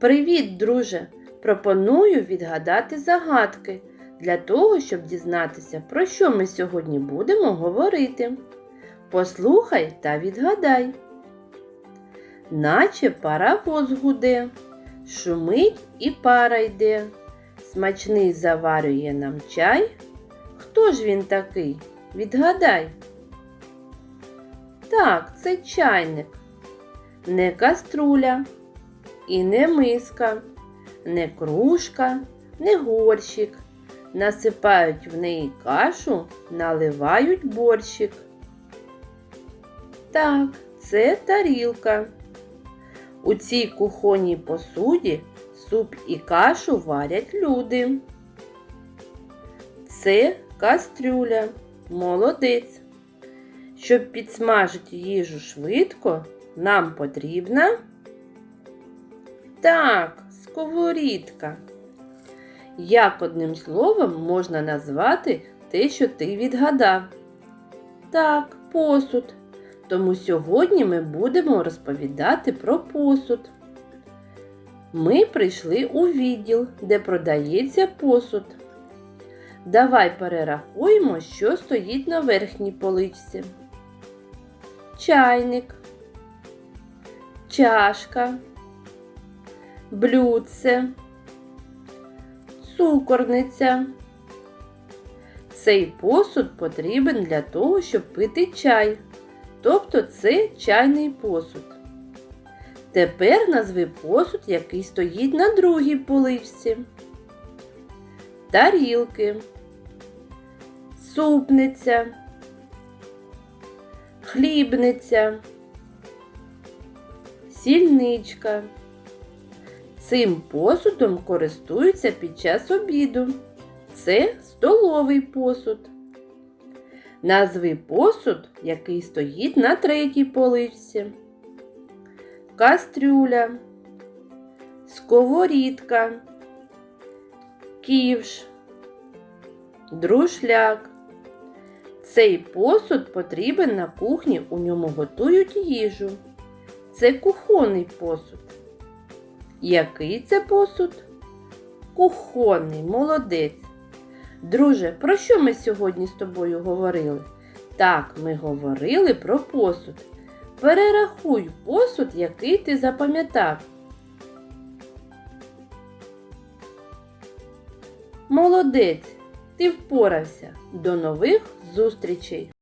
Привіт, друже! Пропоную відгадати загадки для того, щоб дізнатися, про що ми сьогодні будемо говорити. Послухай та відгадай. Наче паровоз гуде, шумить і пара йде. Смачний заварює нам чай. Хто ж він такий? Відгадай. Так, це чайник. Не каструля, і не миска, не кружка, не горщик. Насипають в неї кашу, наливають борщик. Так, це тарілка. У цій кухонній посуді суп і кашу варять люди. Це кастрюля. Молодець. Щоб підсмажити їжу швидко, нам потрібна так, сковорідка. Як одним словом можна назвати те, що ти відгадав? Так, посуд. Тому сьогодні ми будемо розповідати про посуд. Ми прийшли у відділ, де продається посуд. Давай перерахуємо, що стоїть на верхній поличці. Чайник, чашка, блюдце, цукорниця. Цей посуд потрібен для того, щоб пити чай. Тобто це чайний посуд. Тепер назви посуд, який стоїть на другій поличці. Тарілки, супниця, хлібниця, сільничка. Цим посудом користуються під час обіду. Це столовий посуд. Назви посуд, який стоїть на третій поличці. Кастрюля, сковорідка, ківш, друшляк. Цей посуд потрібен на кухні, у ньому готують їжу. Це кухонний посуд. Який це посуд? Кухонний, молодець. Друже, про що ми сьогодні з тобою говорили? Так, ми говорили про посуд. Перерахуй посуд, який ти запам'ятав. Молодець, ти впорався. До нових зустрічей!